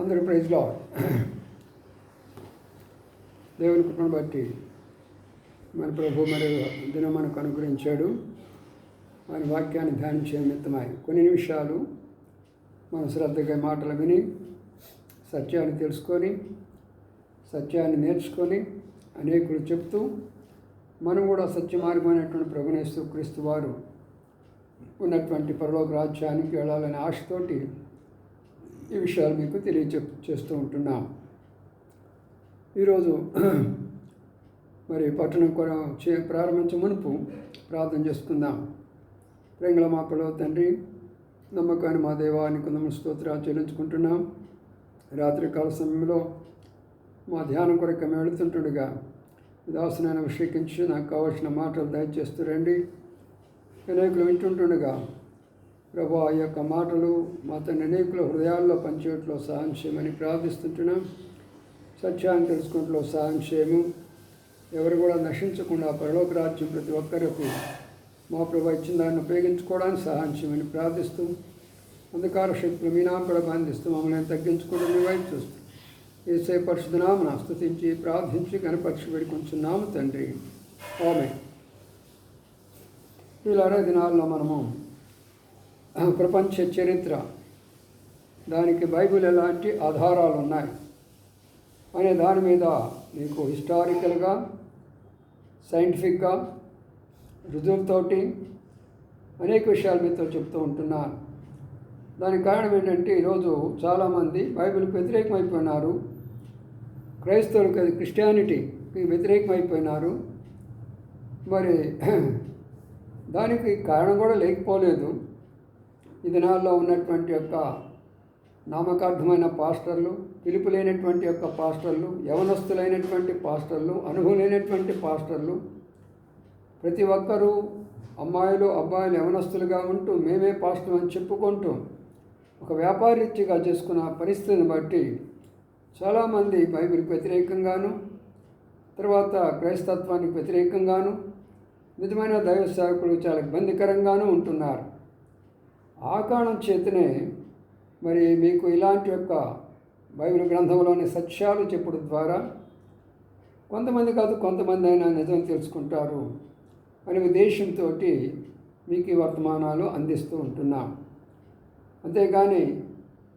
అందరూ ప్రైజ్లో దేవుని కృపను బట్టి మన ప్రభు మరి దినం మనకు అనుగ్రహించాడు. ఆయన వాక్యాన్ని ధ్యానించే నిమిత్తమై. కొన్ని నిమిషాలు మనం శ్రద్ధగా మాటలు విని సత్యాన్ని తెలుసుకొని సత్యాన్ని నేర్చుకొని అనేకులు చెప్తూ మనం కూడా సత్య మార్గమైనటువంటి ప్రభునేస్తూ క్రీస్తు వారు ఉన్నటువంటి పరలోక రాజ్యానికి వెళ్ళాలనే ఆశతోటి ఈ విషయాలు మీకు తెలియచే చేస్తూ ఉంటున్నాం ఈరోజు మరి పట్టణం కూడా చే ప్రారంభించే మునుపు ప్రార్థన చేసుకుందాం. ప్రేంగళ మాపలో తండ్రి నమ్మకాన్ని మా దేవాన్ని నమ్మ స్తోత్రాలు చెల్లించుకుంటున్నాం. రాత్రికాల సమయంలో మా ధ్యానం కొరకు మేము వెళుతుంటుండగా దాసునైనా అభిషేకించి నాకు కావాల్సిన మాటలు దయచేస్తూ రండి. అనేకులు వింటుంటుండగా ప్రభు ఆ యొక్క మాటలు మా తండ్రి అనేకుల హృదయాల్లో పంచేట్లో సహాయం చేయమని ప్రార్థిస్తుంటున్నాం. సత్యాన్ని తెలుసుకుంటూ సహాయం చేయము. ఎవరు కూడా నశించకుండా పరలోక రాజ్యం ప్రతి ఒక్కరికి మా ప్రభు ఇచ్చిన దాన్ని ఉపయోగించుకోవడానికి సహాయం చేయమని ప్రార్థిస్తూ అంధకార శక్తులు మీ కూడా బంధిస్తూ మమ్మల్ని తగ్గించుకుంటూ మీ వైపు చూస్తూ ఏసే పరిశుధనామను స్థుతించి ప్రార్థించి కనపరిచి పెడుకుంటున్నాము తండ్రి. ఆమె ఇలా దినాల్లో మనము ప్రపంచ చరిత్ర. దానికి బైబిల్ ఎలాంటి ఆధారాలు ఉన్నాయి అనే దాని మీద మీకు హిస్టారికల్గా సైంటిఫిక్గా రుజువుతోటి అనేక విషయాలు మీతో చెప్తూ ఉంటున్నాను. దానికి కారణం ఏంటంటే ఈరోజు చాలామంది బైబిల్కి వ్యతిరేకమైపోయినారు. క్రైస్తవులకు క్రిస్టియానిటీకి వ్యతిరేకమైపోయినారు. మరి దానికి కారణం కూడా లేకపోలేదు. ఈ దినాల్లో ఉన్నటువంటి యొక్క నామకార్థమైన పాస్టర్లు పిలుపు లేనటువంటి యొక్క పాస్టర్లు యవనస్తులైనటువంటి పాస్టర్లు అనుభవలేనటువంటి పాస్టర్లు ప్రతి ఒక్కరూ అమ్మాయిలు అబ్బాయిలు యవనస్తులుగా ఉంటూ మేమే పాస్టర్ అని చెప్పుకుంటూ ఒక వ్యాపారీత్యగా చేసుకున్న పరిస్థితిని బట్టి చాలామంది బైబిల్కి వ్యతిరేకంగాను తర్వాత క్రైస్తత్వానికి వ్యతిరేకంగాను నిజమైన దైవ సేవకులు చాలా ఇబ్బందికరంగానూ ఉంటున్నారు. ఆ కారణం చేతనే మరి మీకు ఇలాంటి యొక్క బైబిల్ గ్రంథంలోని సత్యాలు చెప్పడం ద్వారా కొంతమంది కాదు కొంతమంది అయినా నిజం తెలుసుకుంటారు అనే ఉద్దేశంతో మీకు ఈ వర్తమానాలు అందిస్తూ ఉంటున్నాం. అంతేగాని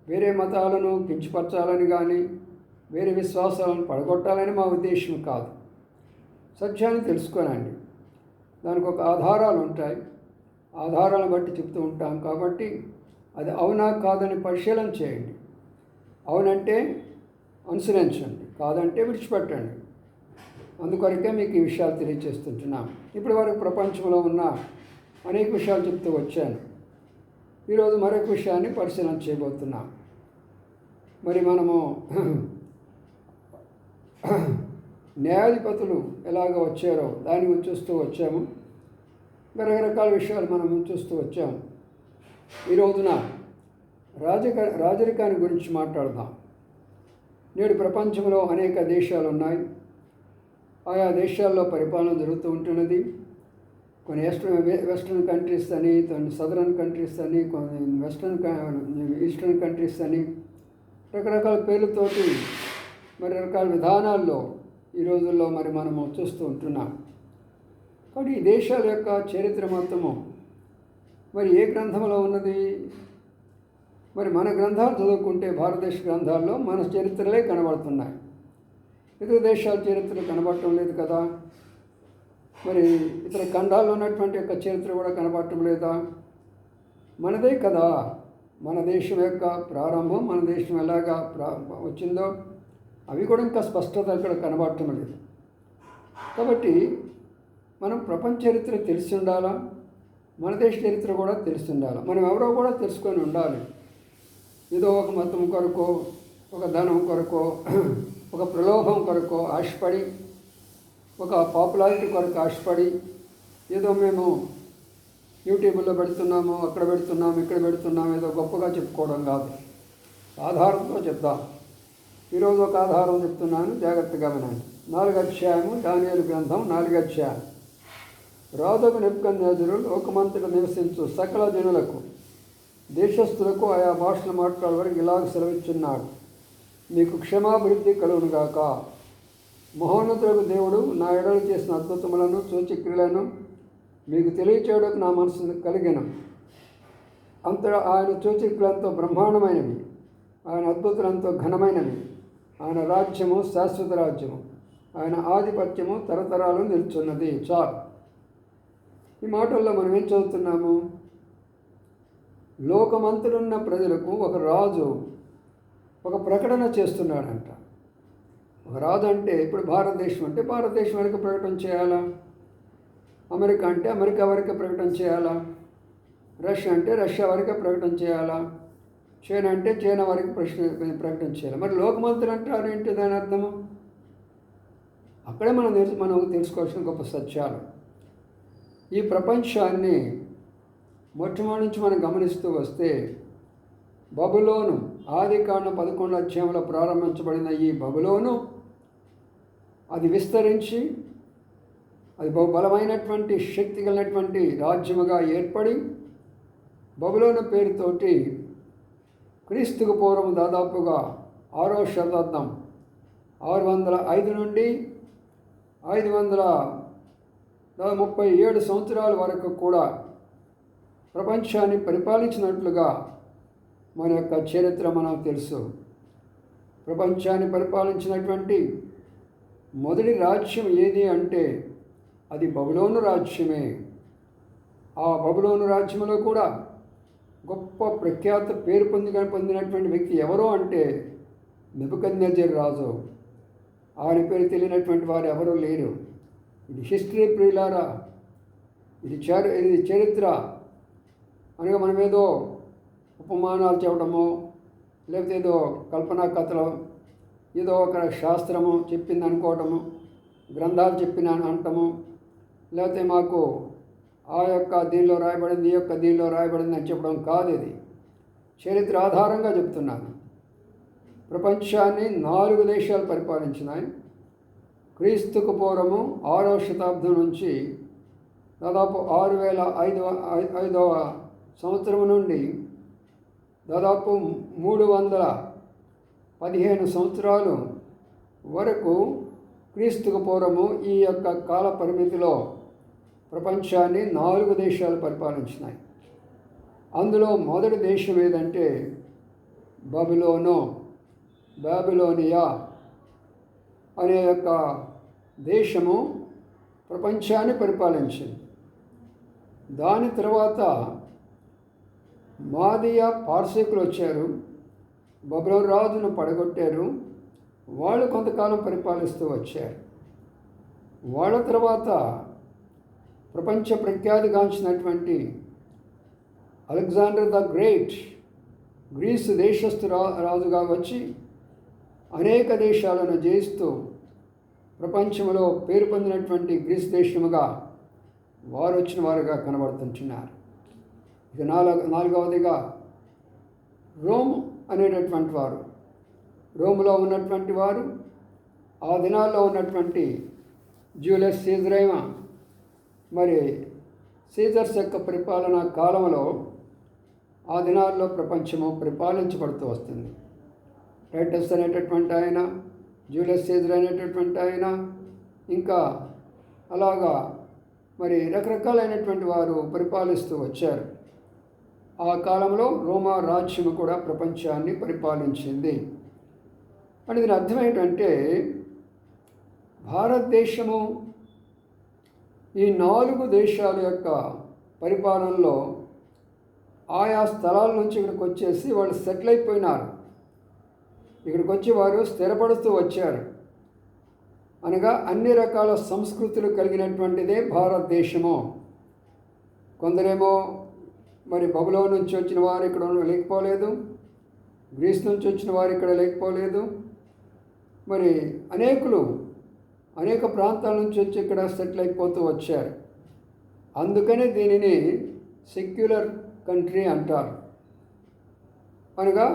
వేరే మతాలను కించపరచాలని కానీ వేరే విశ్వాసాలను పడగొట్టాలని మా ఉద్దేశం కాదు. సత్యాన్ని తెలుసుకోనండి. దానికి ఒక ఆధారాలు ఉంటాయి. ఆధారాలను బట్టి చెప్తూ ఉంటాం కాబట్టి అది అవునా కాదని పరిశీలన చేయండి. అవునంటే అనుసరించండి కాదంటే విడిచిపెట్టండి. అందుకొరకే మీకు ఈ విషయాలు తెలియచేస్తుంటున్నాం. ఇప్పటి వరకు ప్రపంచంలో ఉన్న అనేక విషయాలు చెప్తూ వచ్చాను. ఈరోజు మరొక విషయాన్ని పరిశీలన చేయబోతున్నాం. మరి మనము న్యాయాధిపతులు ఎలాగ వచ్చారో దాని గురించి చూస్తూ వచ్చాము. రకరకాల విషయాలు మనం చూస్తూ వచ్చాము ఈ రోజున రాజక రాజరికాన్ని గురించి మాట్లాడదాం. నేడు ప్రపంచంలో అనేక దేశాలు ఉన్నాయి ఆయా దేశాల్లో పరిపాలన జరుగుతూ ఉంటున్నది. కొన్ని వెస్ట్రన్ వెస్ట్రన్ కంట్రీస్ అని కొన్ని సదరన్ కంట్రీస్ అని కొన్ని వెస్ట్రన్ ఈస్టర్న్ కంట్రీస్ అని రకరకాల పేర్లతోటి మరి రకాల విధానాల్లో ఈ రోజుల్లో మరి మనము చూస్తూ ఉంటున్నాం. కాబట్టి ఈ దేశాల యొక్క చరిత్ర మొత్తము మరి ఏ గ్రంథంలో ఉన్నది? మరి మన గ్రంథాలు చదువుకుంటే భారతదేశ గ్రంథాల్లో మన చరిత్రలే కనబడుతున్నాయి. ఇతర దేశాల చరిత్ర కనబడటం లేదు కదా? మరి ఇతర ఖండాల్లో ఉన్నటువంటి యొక్క చరిత్ర కూడా కనబడటం లేదా? మనదే కదా. మన దేశం యొక్క ప్రారంభం మన దేశం ఎలాగా ప్రా వచ్చిందో అవి కూడా ఇంకా స్పష్టత అక్కడ కనబడటం లేదు. కాబట్టి మనం ప్రపంచ చరిత్ర తెలిసి ఉండాలా మన దేశ చరిత్ర కూడా తెలిసి ఉండాలి మనం ఎవరో కూడా తెలుసుకొని ఉండాలి. ఏదో ఒక మతం కొరకో ఒక ధనం కొరకో ఒక ప్రలోభం కొరకో ఆశపడి ఒక పాపులారిటీ కొరకు ఆశపడి ఏదో మేము యూట్యూబ్లో పెడుతున్నాము అక్కడ పెడుతున్నాము ఇక్కడ పెడుతున్నాము ఏదో గొప్పగా చెప్పుకోవడం కాదు. ఆధారంతో చెప్దాం. ఈరోజు ఒక ఆధారం చెప్తున్నాను జాగ్రత్తగా వినండి. నాలుగు అధ్యాయము దానియాలు గ్రంథం నాలుగు అధ్యాయం రాజకు నెప్పుకన్యాజులు లోకమంతట నివసించు సకల జనులకు దేశస్థులకు ఆయా భాషలు మాట్లాడవరకు ఇలాగ సెలవిచ్చున్నాడు. మీకు క్షమాభివృద్ధి కలుగునుగాక మహోన్నతులకు దేవుడు నా ఎడలు చేసిన అద్భుతములను సూచక్రియలను మీకు తెలియచేయడానికి నా మనసు కలిగిన. అంతటా ఆయన సూచక్రియలంతో బ్రహ్మాండమైనవి. ఆయన అద్భుతులంతో ఘనమైనవి. ఆయన రాజ్యము శాశ్వత రాజ్యము. ఆయన ఆధిపత్యము తరతరాలు నిల్చున్నది. చాలు. ఈ మాటల్లో మనం ఏం చదువుతున్నాము? లోకమంతుడున్న ప్రజలకు ఒక రాజు ఒక ప్రకటన చేస్తున్నాడంట. ఒక రాజు అంటే ఇప్పుడు భారతదేశం అంటే భారతదేశం వరకు ప్రకటన చేయాలా? అమెరికా అంటే అమెరికా వరకు ప్రకటన చేయాలా? రష్యా అంటే రష్యా వరకు ప్రకటన చేయాలా? చైనా అంటే చైనా వరకు ప్రశ్న ప్రకటన చేయాలి? మరి లోకమంతులు అంటారు ఏంటి దాని అర్థము? అక్కడే మనం తెలుసు మనం తెలుసుకోవాల్సిన గొప్ప సత్యాలు. ఈ ప్రపంచాన్ని మొట్టమొదటి నుంచి మనం గమనిస్తూ వస్తే బబులోను ఆది కాండం పదకొండు అధ్యాయంలో ప్రారంభించబడిన ఈ బబులోను అది విస్తరించి అది బలమైనటువంటి శక్తి కలిగినటువంటి రాజ్యముగా ఏర్పడి బబులోను పేరుతోటి క్రీస్తుకు పూర్వం దాదాపుగా ఆరో శతాబ్దం ఆరు వందల ఐదు నుండి ఐదు వందల ముప్పై ఏడు సంవత్సరాల వరకు కూడా ప్రపంచాన్ని పరిపాలించినట్లుగా మన యొక్క చరిత్ర మనకు తెలుసు. ప్రపంచాన్ని పరిపాలించినటువంటి మొదటి రాజ్యం ఏది అంటే అది బబులోను రాజ్యమే. ఆ బబులోను రాజ్యంలో కూడా గొప్ప ప్రఖ్యాత పేరు పొంది పొందినటువంటి వ్యక్తి ఎవరో అంటే నిపుకన్యజర్ రాజు. ఆయన పేరు తెలియనటువంటి వారు ఎవరూ లేరు. ఇది హిస్టరీ ప్రియులారా ఇది చరి ఇది చరిత్ర. అనగా మనం ఏదో ఉపమానాలు చెప్పడము లేకపోతే ఏదో కల్పనా కథలు ఏదో ఒక శాస్త్రము చెప్పింది అనుకోవటము గ్రంథాలు చెప్పిన అనటము లేకపోతే మాకు ఆ యొక్క దీనిలో రాయబడింది ఈ యొక్క దీనిలో రాయబడింది అని చెప్పడం కాదు ఇది. చరిత్ర ఆధారంగా చెప్తున్నాను. ప్రపంచాన్ని నాలుగు దేశాలు పరిపాలించినాయి. క్రీస్తుకు పూర్వము ఆరవ శతాబ్దం నుంచి దాదాపు ఆరు వేల ఐదు ఐదవ సంవత్సరం నుండి దాదాపు మూడు వందల పదిహేను సంవత్సరాలు వరకు క్రీస్తుకు పూర్వము ఈ యొక్క కాల పరిమితిలో ప్రపంచాన్ని నాలుగు దేశాలు పరిపాలించినాయి. అందులో మొదటి దేశం ఏదంటే బబిలోను బాబిలోనియా అనే యొక్క దేశము ప్రపంచాన్ని పరిపాలించింది. దాని తర్వాత మాదియా పార్శీకులు వచ్చారు బబులోన్ రాజును పడగొట్టారు వాళ్ళు కొంతకాలం పరిపాలిస్తూ వచ్చారు. వాళ్ళ తర్వాత ప్రపంచ ప్రఖ్యాతిగాంచినటువంటి అలెగ్జాండర్ ద గ్రేట్ గ్రీసు దేశస్థు రా రాజుగా వచ్చి అనేక దేశాలను జయిస్తూ ప్రపంచంలో పేరు పొందినటువంటి గ్రీస్ దేశముగా వారు వచ్చిన వారుగా కనబడుతుంటున్నారు. ఇక నాలుగు నాలుగవదిగా రోమ్ అనేటటువంటి వారు రోమ్లో ఉన్నటువంటి వారు ఆ దినాల్లో ఉన్నటువంటి జూలియస్ సీజరైమ మరి సీజర్స్ యొక్క పరిపాలన కాలంలో ఆ దినాల్లో ప్రపంచము పరిపాలించబడుతూ వస్తుంది. టైటస్ అనేటటువంటి ఆయన జూలియస్ సీజర్ అనేటటువంటి ఆయన ఇంకా అలాగా మరి రకరకాలైనటువంటి వారు పరిపాలిస్తూ వచ్చారు. ఆ కాలంలో రోమా రాజ్యము కూడా ప్రపంచాన్ని పరిపాలించింది. అని దీని అర్థం ఏంటంటే భారతదేశము ఈ నాలుగు దేశాల యొక్క పరిపాలనలో ఆయా స్థలాల నుంచి ఇక్కడికి వచ్చేసి వాళ్ళు సెటిల్ అయిపోయినారు. ఇక్కడికి వచ్చి వారు స్థిరపడుతూ వచ్చారు. అనగా అన్ని రకాల సంస్కృతులు కలిగినటువంటిదే భారతదేశము. కొందరేమో మరి బబులో నుంచి వచ్చిన వారు ఇక్కడ లేకపోలేదు గ్రీస్ నుంచి వచ్చిన వారు ఇక్కడ లేకపోలేదు. మరి అనేకులు అనేక ప్రాంతాల నుంచి వచ్చి ఇక్కడ సెటిల్ అయిపోతూ వచ్చారు. అందుకనే దీనిని సెక్యులర్ కంట్రీ అంటారు. అనగా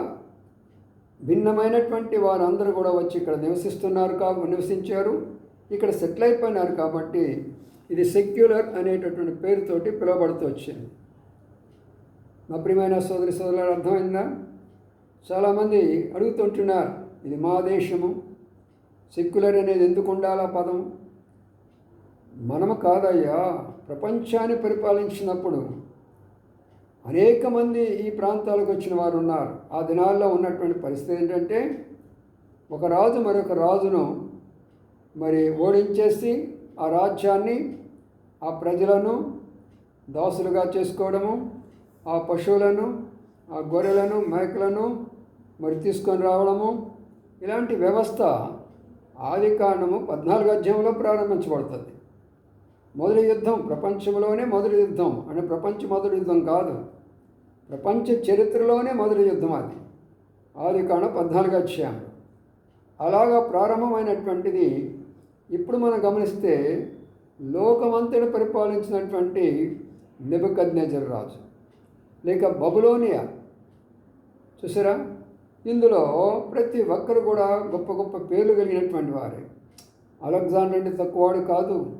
భిన్నమైనటువంటి వారందరూ కూడా వచ్చి ఇక్కడ నివసిస్తున్నారు కా నివసించారు. ఇక్కడ సెటిల్ అయిపోయినారు కాబట్టి ఇది సెక్యులర్ అనేటటువంటి పేరుతోటి పిలువబడుతూ వచ్చింది. నా ప్రియమైన సోదరి సోదరులు అర్థమైందా? చాలామంది అడుగుతుంటున్నారు ఇది మా దేశము సెక్యులర్ అనేది ఎందుకు ఉండాలా పదం? మనము కాదయ్యా ప్రపంచాన్ని పరిపాలించినప్పుడు అనేక మంది ఈ ప్రాంతాలకు వచ్చిన వారు ఉన్నారు. ఆ దినాల్లో ఉన్నటువంటి పరిస్థితి ఏంటంటే ఒక రాజు మరొక రాజును మరి ఓడించేసి ఆ రాజ్యాన్ని ఆ ప్రజలను దాసులుగా చేసుకోవడము ఆ పశువులను ఆ గొర్రెలను మేకలను మరి తీసుకొని రావడము ఇలాంటి వ్యవస్థ ఆది కాండము పద్నాలుగు అధ్యాయంలో ప్రారంభించబడుతుంది. మొదటి యుద్ధం ప్రపంచంలోనే మొదటి యుద్ధం అంటే ప్రపంచ మొదటి యుద్ధం కాదు. ప్రపంచ చరిత్రలోనే మొదటి యుద్ధం అది. ఆది కాండ పద్నాలుగు అధ్యాయం. అలాగా ప్రారంభమైనటువంటిది ఇప్పుడు మనం గమనిస్తే లోకమంతటి పరిపాలించినటువంటి నెబుకద్నేజర్ రాజు లేక బబులోనియా. చూసారా? ఇందులో ప్రతి ఒక్కరు కూడా గొప్ప గొప్ప పేర్లు కలిగినటువంటి వారే. అలెగ్జాండర్ అంటే తక్కువవాడు కాదు.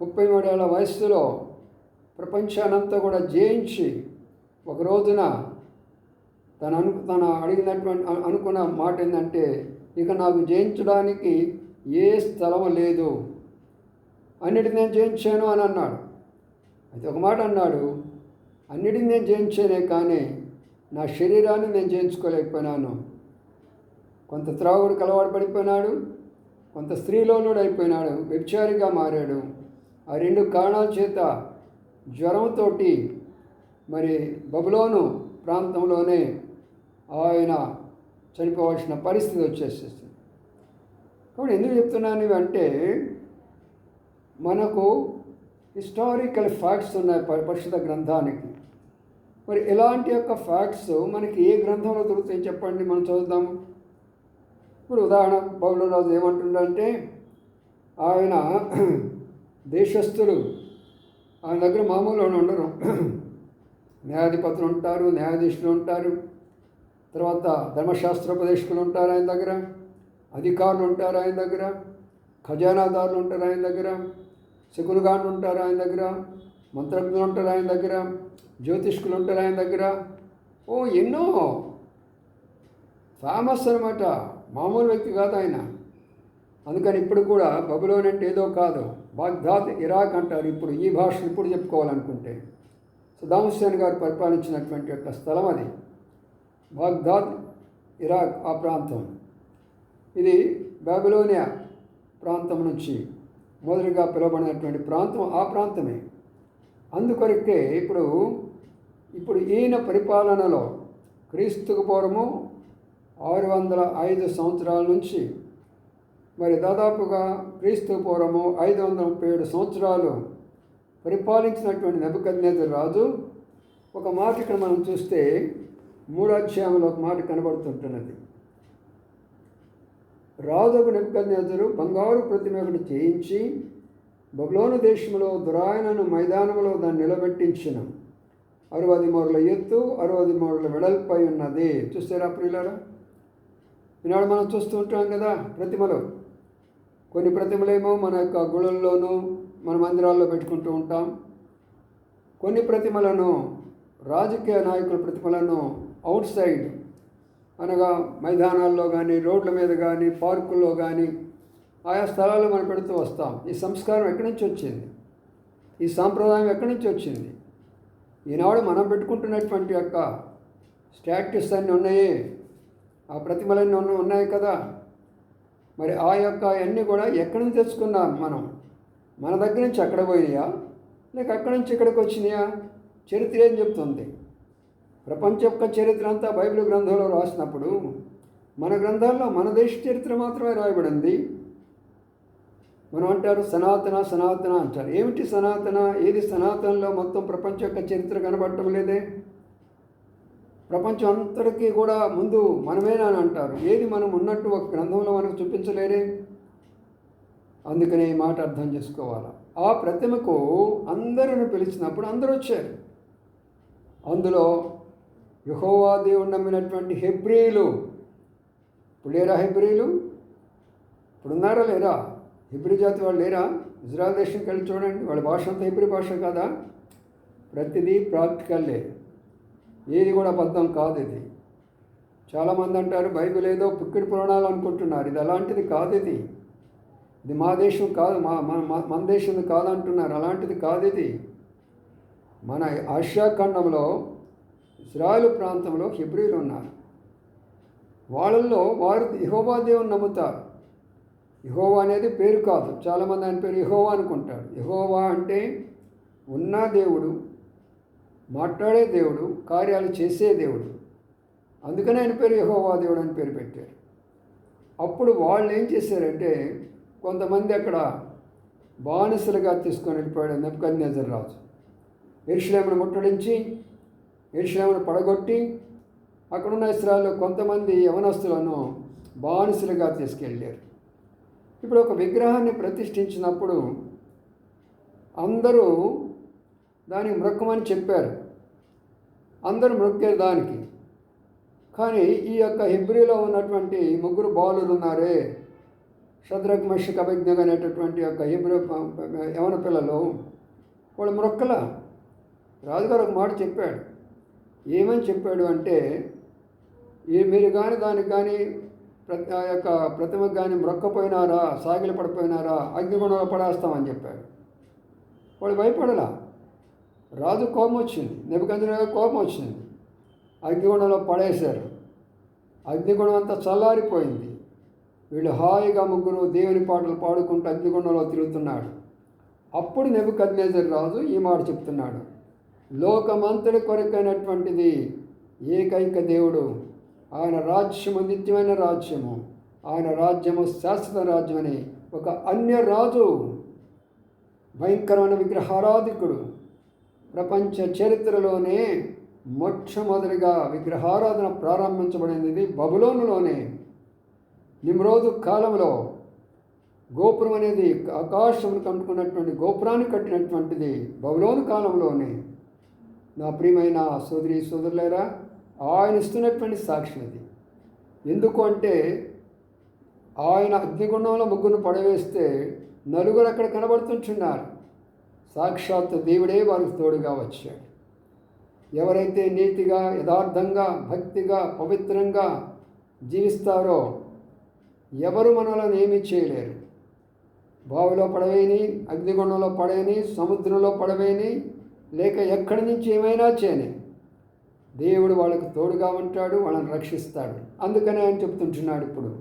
ముప్పై మూడేళ్ళ వయస్సులో ప్రపంచానంతా కూడా జయించి ఒక రోజున తను అను తన అడిగినటువంటి అనుకున్న మాట ఏంటంటే ఇక నాకు జయించడానికి ఏ స్థలం లేదు. అన్నిటిని నేను జయించాను అని అన్నాడు. అయితే ఒక మాట అన్నాడు అన్నిటిని నేను జయించానే కానీ నా శరీరాన్ని నేను జయించుకోలేకపోయినాను. కొంత త్రాగుడు కలవాడు పడిపోయినాడు కొంత స్త్రీలోనుడు అయిపోయినాడు వ్యభిచారిగా మారాడు. ఆ రెండు కారణాల చేత జ్వరంతో మరి బబులోను ప్రాంతంలోనే ఆయన చనిపోవాల్సిన పరిస్థితి వచ్చేసేస్తుంది కాబట్టి ఎందుకు చెప్తున్నాను ఇవి అంటే మనకు హిస్టారికల్ ఫ్యాక్ట్స్ ఉన్నాయి పరిశుద్ధ గ్రంథానికి. మరి ఇలాంటి యొక్క ఫ్యాక్ట్స్ మనకి ఏ గ్రంథంలో దొరుకుతాయి చెప్పండి మనం చదువుదాము. ఇప్పుడు ఉదాహరణ బౌలరాజు ఏమంటుండంటే ఆయన దేశస్థులు ఆయన దగ్గర మామూలుగా ఉండరు. న్యాయాధిపతులు ఉంటారు న్యాయాధీశులు ఉంటారు. తర్వాత ధర్మశాస్త్రోపదేశకులు ఉంటారు ఆయన దగ్గర అధికారులు ఉంటారు ఆయన దగ్గర ఖజానాదారులు ఉంటారు ఆయన దగ్గర శకులుగాండ్లు ఉంటారు ఆయన దగ్గర మంత్రజ్ఞులు ఉంటారు ఆయన దగ్గర జ్యోతిష్కులు ఉంటారు ఆయన దగ్గర. ఓ ఎన్నో! ఫేమస్ అనమాట మామూలు వ్యక్తి కాదు ఆయన. అందుకని ఇప్పుడు కూడా బబులోన్ అంటే ఏదో కాదు. బాగ్దాద్ ఇరాక్ అంటారు. ఇప్పుడు ఈ భాష ఇప్పుడు చెప్పుకోవాలనుకుంటే. సదాం హుస్సేన్ గారు పరిపాలించినటువంటి యొక్క స్థలం అది. బాగ్దాద్ ఇరాక్ ఆ ప్రాంతం. ఇది బాబిలోనియా ప్రాంతం నుంచి మొదలుగా పిలువబడినటువంటి ప్రాంతం ఆ ప్రాంతమే. అందుకొరకే ఇప్పుడు ఇప్పుడు ఈయన పరిపాలనలో క్రీస్తుకు పూర్వము ఆరు వందల ఐదు సంవత్సరాల నుంచి మరి దాదాపుగా క్రీస్తు పూర్వము ఐదు వందల ముప్పై ఏడు సంవత్సరాలు పరిపాలించినటువంటి నెబుకద్నేజర్ రాజు ఒక మాట ఇక్కడ మనం చూస్తే మూడాధ్యాయంలో ఒక మాట కనబడుతుంటున్నది. రాజుకు నెబుకద్నేజరు బంగారు ప్రతిమ ఒకటి చేయించి బబులోను దేశంలో దురాయనను మైదానములో దాన్ని నిలబెట్టించిన. అరవది మూరల ఎత్తు అరవది మూరల వెడల్పై ఉన్నది. చూస్తారా ప్రియులారా? ఈనాడు మనం చూస్తూ ఉంటాం కదా ప్రతిమలు. కొన్ని ప్రతిమలేమో మన యొక్క గుళ్ళల్లోనూ మన మందిరాల్లో పెట్టుకుంటూ ఉంటాం. కొన్ని ప్రతిమలను రాజకీయ నాయకుల ప్రతిమలను అవుట్ సైడ్ అనగా మైదానాల్లో కానీ రోడ్ల మీద కానీ పార్కుల్లో కానీ ఆయా స్థలాల్లో మనం పెడుతూ వస్తాం. ఈ సంస్కారం ఎక్కడి నుంచి వచ్చింది? ఈ సాంప్రదాయం ఎక్కడి నుంచి వచ్చింది? ఈనాడు మనం పెట్టుకుంటున్నటువంటి యొక్క స్టాట్యూస్ అన్నీ ఉన్నాయి. ఆ ప్రతిమలన్నీ ఉన్నాయి కదా. మరి ఆ యొక్క అన్నీ కూడా ఎక్కడి నుంచి తెచ్చుకున్నాం మనం? మన దగ్గర నుంచి అక్కడ పోయినాయా? లేక అక్కడి నుంచి ఇక్కడికి వచ్చినాయా? చరిత్ర ఏం చెప్తుంది? ప్రపంచ యొక్క చరిత్ర అంతా బైబిల్ గ్రంథంలో రాసినప్పుడు మన గ్రంథాల్లో మన దేశ చరిత్ర మాత్రమే రాయబడింది. మనం అంటారు సనాతన సనాతన అంటారు. ఏమిటి సనాతన? ఏది సనాతనలో మొత్తం ప్రపంచ యొక్క చరిత్ర కనబడటం లేదే? ప్రపంచం అంతటికీ కూడా ముందు మనమేనా అని అంటారు. ఏది మనం ఉన్నట్టు ఒక గ్రంథంలో మనకు చూపించలేరే? అందుకనే ఈ మాట అర్థం చేసుకోవాలి? ఆ ప్రతిమకు అందరిని పిలిచినప్పుడు అందరూ వచ్చారు. అందులో యహోవా దేవుడు నమ్మినటువంటి హెబ్రీలు. ఇప్పుడు లేరా హెబ్రీలు? ఇప్పుడు ఉన్నారా లేరా? హెబ్రీ జాతి వాళ్ళు లేరా? ఇజ్రాయల్ దేశంకి వెళ్ళి చూడండి. వాళ్ళ భాష అంతా హెబ్రీ భాష కాదా? ప్రతిదీ ప్రాక్టికల్లే. ఏది కూడా అబద్ధం కాదు ఇది. చాలామంది అంటారు బైబిల్ ఏదో పుక్కిడి పురాణాలు అనుకుంటున్నారు. ఇది అలాంటిది కాదు ఇది. ఇది మా దేశం కాదు మా మన మన- దేశం కాదు అంటున్నారు అలాంటిది కాదు ఇది. మన ఆసియా ఖండంలో ఇస్రాయలు ప్రాంతంలో హిబ్రిలు ఉన్నారు. వాళ్ళల్లో వారు ఇహోవా దేవుని నమ్ముతారు. ఇహోవా అనేది పేరు కాదు. చాలామంది ఆయన పేరు ఇహోవా అనుకుంటారు. ఇహోవా అంటే ఉన్న దేవుడు మాట్లాడే దేవుడు కార్యాలు చేసే దేవుడు. అందుకనే ఆయన పేరు యహోవా దేవుడు అని పేరు పెట్టారు. అప్పుడు వాళ్ళు ఏం చేశారంటే కొంతమంది అక్కడ బానిసలుగా తీసుకొని వెళ్ళిపోయాడు నెప్పుకన్నేజర్ రాజు. ఎరుషులేమును ముట్టడించి ఎరుషులేమును పడగొట్టి అక్కడున్న ఇస్రాల్లో కొంతమంది యవనస్తులను బానిసలుగా తీసుకెళ్ళారు. ఇప్పుడు ఒక విగ్రహాన్ని ప్రతిష్ఠించినప్పుడు అందరూ దానికి మృక్కమని చెప్పారు. అందరూ మృక్కారు దానికి. కానీ ఈ యొక్క హిబ్రిలో ఉన్నటువంటి ముగ్గురు బాలులు ఉన్నారే. శద్రక్ మషిక అభిజ్ఞగా అనేటటువంటి యొక్క హెబ్రి యవన పిల్లలు. వాళ్ళు మృక్కల. రాజుగారు ఒక మాట చెప్పాడు. ఏమని చెప్పాడు అంటే ఏ మీరు కానీ దానికి కానీ ప్రతి ఆ యొక్క ప్రతిమకు కానీ మ్రొక్కపోయినారా సాగిలి పడిపోయినారా అగ్నిగుణంలో పడేస్తామని చెప్పాడు. వాళ్ళు భయపడలా. రాజు కోపం వచ్చింది. నెబకంజన కోపం వచ్చింది. అగ్నిగుణంలో పడేశారు. అగ్నిగుణం అంతా చల్లారిపోయింది. వీళ్ళు హాయిగా ముగ్గురు దేవుని పాటలు పాడుకుంటూ అగ్నిగుండంలో తిరుగుతున్నాడు. అప్పుడు నెబుకద్నేజర్ రాజు ఈ మాట చెప్తున్నాడు. లోకమంతటి కొరకైనటువంటిది ఏకైక దేవుడు. ఆయన రాజ్యము నిత్యమైన రాజ్యము. ఆయన రాజ్యము శాశ్వత రాజ్యమని ఒక అన్య రాజు భయంకరమైన విగ్రహారాధికుడు. ప్రపంచ చరిత్రలోనే మొట్టమొదటిగా విగ్రహారాధన ప్రారంభించబడినది బబులోనులోనే. నిమ్రోదు కాలంలో గోపురం అనేది ఆకాశమును కంటుకున్నటువంటి గోపురాన్ని కట్టినటువంటిది బబులోను కాలంలోనే. నా ప్రియమైన సోదరి సోదరులేరా ఆయన ఇస్తున్నటువంటి సాక్షి అది. ఎందుకు అంటే ఆయన అగ్నిగుండంలో ముగ్గురు పడవేస్తే నలుగురు అక్కడ కనబడుతుంటున్నారు. సాక్షాత్ దేవుడే వారికి తోడుగా వచ్చాడు. ఎవరైతే నీతిగా యథార్థంగా భక్తిగా పవిత్రంగా జీవిస్తారో ఎవరు మనలను ఏమీ చేయలేరు. బావిలో పడవేని అగ్నిగుండంలో పడేని సముద్రంలో పడవేని లేక ఎక్కడి నుంచి ఏమైనా చేయని దేవుడు వాళ్ళకు తోడుగా ఉంటాడు వాళ్ళని రక్షిస్తాడు. అందుకనే ఆయన చెప్తుంటున్నాడు ఇప్పుడు.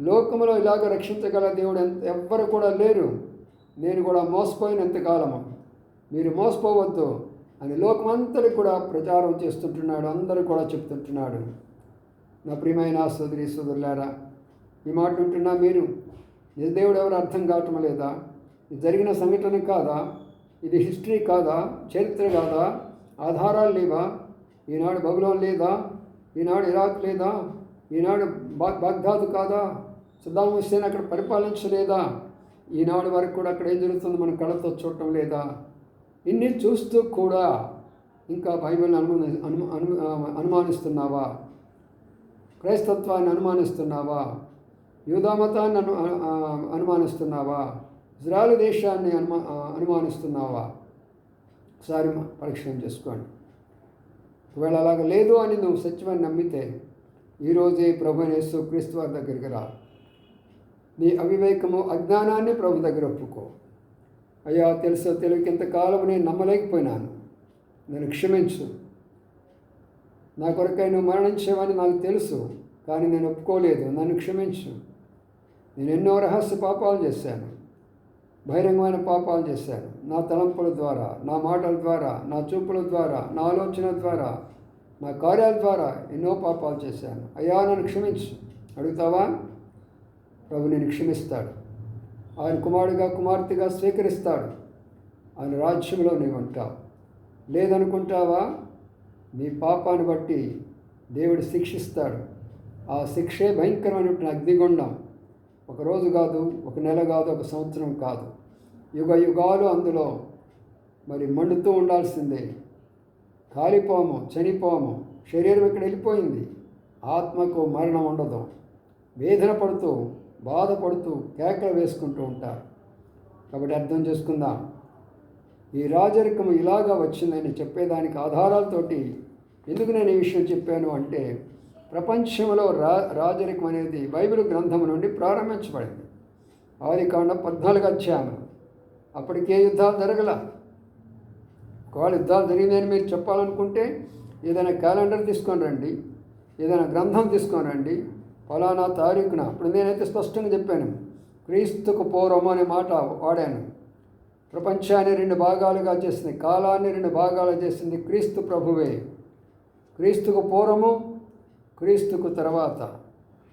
లోకములో ఇలాగ రక్షించగల దేవుడు ఎంత ఎవ్వరు కూడా లేరు. నేను కూడా మోసపోయినంతకాలము మీరు మోసపోవద్దు అని లోకమంతటి కూడా ప్రచారం చేస్తుంటున్నాడు అందరూ కూడా చెప్తుంటున్నాడు. నా ప్రియమైన సోదరి సోదరులారా ఈ మాట వింటున్నా మీరు దేవుడు ఎవరు అర్థం కావటం లేదా? ఇది జరిగిన సంఘటన కాదా? ఇది హిస్టరీ కాదా? చరిత్ర కాదా? ఆధారాలు లేవా? ఈనాడు బబులోన్ లేదా? ఈనాడు ఇరాక్ లేదా? ఈనాడు బాగ్ బాగ్దాదు కాదా? సద్దాం హుస్సేన్ అక్కడ పరిపాలించలేదా? ఈనాడు వరకు కూడా అక్కడ ఏం జరుగుతుందో మనం కళ్ళతో చూడటం లేదా? ఇన్ని చూస్తూ కూడా ఇంకా బైబిల్ని అనుమాని అను అనుమానిస్తున్నావా? క్రైస్తత్వాన్ని అనుమానిస్తున్నావా? యూధామతాన్ని అను అనుమానిస్తున్నావా? ఇజ్రాయల్ దేశాన్ని అనుమా అనుమానిస్తున్నావా? ఒకసారి పరీక్షణం చేసుకోండి. ఒకవేళ అలాగ లేదు అని నువ్వు సత్యమని నమ్మితే ఈరోజే ప్రభు యేసు క్రీస్తు వారి దగ్గరికి రా. నీ అవివేకము అజ్ఞానాన్ని ప్రభు దగ్గర ఒప్పుకో. అయ్యా తెలుసో తెలియక ఇంతకాలం నేను నమ్మలేకపోయినాను. నన్ను క్షమించు. నా కొరకై నువ్వు మరణించేవని నాకు తెలుసు కానీ నేను ఒప్పుకోలేదు. నన్ను క్షమించు. నేను ఎన్నో రహస్య పాపాలు చేశాను. బహిరంగమైన పాపాలు చేశాను. నా తలంపుల ద్వారా నా మాటల ద్వారా నా చూపుల ద్వారా నా ఆలోచన ద్వారా నా కార్యాల ద్వారా ఎన్నో పాపాలు చేశాను. అయ్యా నన్ను క్షమించు. అడుగుతావా? ప్రభు నేను క్షమిస్తాడు ఆయన కుమారుడిగా కుమార్తెగా స్వీకరిస్తాడు. ఆయన రాజ్యంలో నీవు ఉంటావు లేదనుకుంటావా? నీ పాపాన్ని బట్టి దేవుడు శిక్షిస్తాడు. ఆ శిక్షే భయంకరమైనటువంటి అగ్నిగుండం. ఒక రోజు కాదు ఒక నెల కాదు ఒక సంవత్సరం కాదు. యుగ యుగాలు అందులో మరి మండుతూ ఉండాల్సిందే. కాలిపోము చనిపోము శరీరం ఇక్కడ వెళ్ళిపోయింది? ఆత్మకు మరణం ఉండదు. వేదన పడుతూ బాధపడుతూ కేకలు వేసుకుంటూ ఉంటారు. కాబట్టి అర్థం చేసుకుందాం. ఈ రాజరికం ఇలాగా వచ్చిందని చెప్పేదానికి ఆధారాలతోటి ఎందుకు నేను ఈ విషయం చెప్పాను అంటే ప్రపంచంలో రా రాజరికం అనేది బైబిల్ గ్రంథం నుండి ప్రారంభించబడింది. ఆది కాండ పద్నాలుగు అధ్యాయం అప్పటికే యుద్ధాలు జరగల. ఒకవేళ యుద్ధాలు జరిగిందని మీరు చెప్పాలనుకుంటే ఏదైనా క్యాలెండర్ తీసుకొని రండి. ఏదైనా గ్రంథం తీసుకొని రండి. ఫలానా తారీఖున. ఇప్పుడు నేనైతే స్పష్టంగా చెప్పాను. క్రీస్తుకు పూర్వం అనే మాట వాడాను. ప్రపంచాన్ని రెండు భాగాలుగా చేసింది. కాలాన్ని రెండు భాగాలు చేసింది క్రీస్తు ప్రభువే. క్రీస్తుకు పూర్వము క్రీస్తుకు తర్వాత.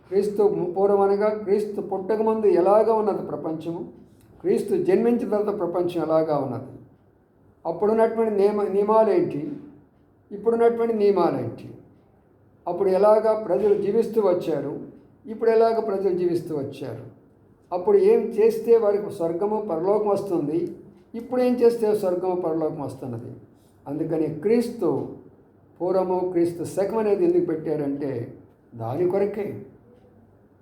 క్రీస్తు పూర్వం అనగా క్రీస్తు పుట్టక ముందు ఎలాగా ఉన్నది ప్రపంచము? క్రీస్తు జన్మించిన తర్వాత ప్రపంచం ఎలాగా ఉన్నది? అప్పుడున్నటువంటి నియమ నియమాలేంటి? ఇప్పుడున్నటువంటి నియమాలేంటి? అప్పుడు ఎలాగా ప్రజలు జీవిస్తూ వచ్చారు? ఇప్పుడు ఎలాగ ప్రజలు జీవిస్తూ వచ్చారు? అప్పుడు ఏం చేస్తే వారికి స్వర్గము పరలోకం వస్తుంది? ఇప్పుడు ఏం చేస్తే స్వర్గము పరలోకం వస్తున్నది? అందుకని క్రీస్తు పూర్వము క్రీస్తు శకం అనేది ఎందుకు పెట్టారంటే దాని కొరకే.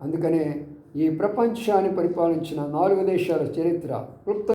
అందుకనే ఈ ప్రపంచాన్ని పరిపాలించిన నాలుగు దేశాల చరిత్ర క్లుప్త